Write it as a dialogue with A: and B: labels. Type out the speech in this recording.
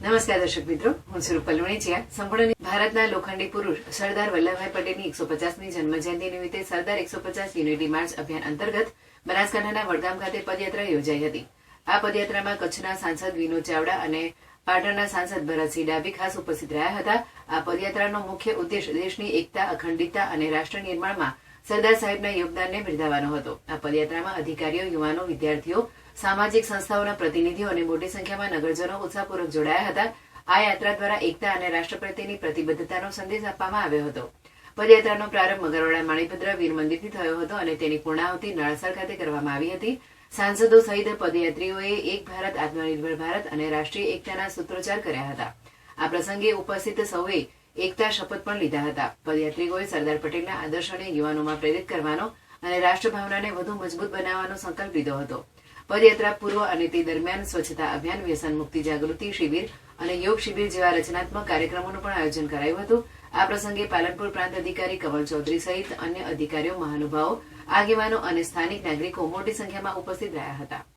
A: નમસ્કાર દર્શક મિત્રો, હું છું રૂપલ સંપૂર્ણ ભારતના લોખંડી પુરુષ સરદાર વલ્લભભાઈ પટેલની એકસો પચાસમી જન્મજયંતિ નિમિત્તે સરદાર એકસો પચાસ યુનિટી માર્ચ અભિયાન અંતર્ગત બનાસકાંઠાના વડગામ ખાતે પદયાત્રા યોજાઈ હતી. આ પદયાત્રામાં કચ્છના સાંસદ વિનોદ ચાવડા અને પાટણના સાંસદ ભરતસિંહ ડાભી ખાસ ઉપસ્થિત રહ્યા હતા. આ પદયાત્રાનો મુખ્ય ઉદ્દેશ દેશની એકતા, અખંડિતતા અને રાષ્ટ્ર નિર્માણમાં સરદાર સાહેબના યોગદાનને બિરદાવવાનો હતો. આ પદયાત્રામાં અધિકારીઓ, યુવાનો, વિદ્યાર્થીઓ, સામાજિક સંસ્થાઓના પ્રતિનિધિઓ અને મોટી સંખ્યામાં નગરજનો ઉત્સાહપૂર્વક જોડાયા હતા. આ યાત્રા દ્વારા એકતા અને રાષ્ટ્ર પ્રત્યેની પ્રતિબદ્ધતાનો સંદેશ આપવામાં આવ્યો હતો. પદયાત્રાનો પ્રારંભ મગરવાડા માણીભદ્ર વીર મંદિરથી થયો હતો અને તેની પૂર્ણાહુતિ નળસર ખાતે કરવામાં આવી હતી. સાંસદો સહિત પદયાત્રીઓએ એક ભારત, આત્મનિર્ભર ભારત અને રાષ્ટ્રીય એકતાના સૂત્રોચ્ચાર કર્યા હતા. આ પ્રસંગે ઉપસ્થિત સૌએ એકતા શપથ પણ લીધા હતા. પદયાત્રિકોએ સરદાર પટેલના આદર્શોને યુવાનોમાં પ્રેરિત કરવાનો અને રાષ્ટ્રભાવનાને વધુ મજબૂત બનાવવાનો સંકલ્પ લીધો હતો. પદયાત્રા પૂર્વ અને તે દરમિયાન સ્વચ્છતા અભિયાન, વ્યસન મુક્તિ જાગૃતિ શિબિર અને યોગ શિબિર જેવા રચનાત્મક કાર્યક્રમોનું પણ આયોજન કરાયું હતું. આ પ્રસંગે પાલનપુર પ્રાંત અધિકારી કમલ ચૌધરી સહિત અન્ય અધિકારીઓ, મહાનુભાવો, આગેવાનો અને સ્થાનિક નાગરિકો મોટી સંખ્યામાં ઉપસ્થિત રહ્યા હતા.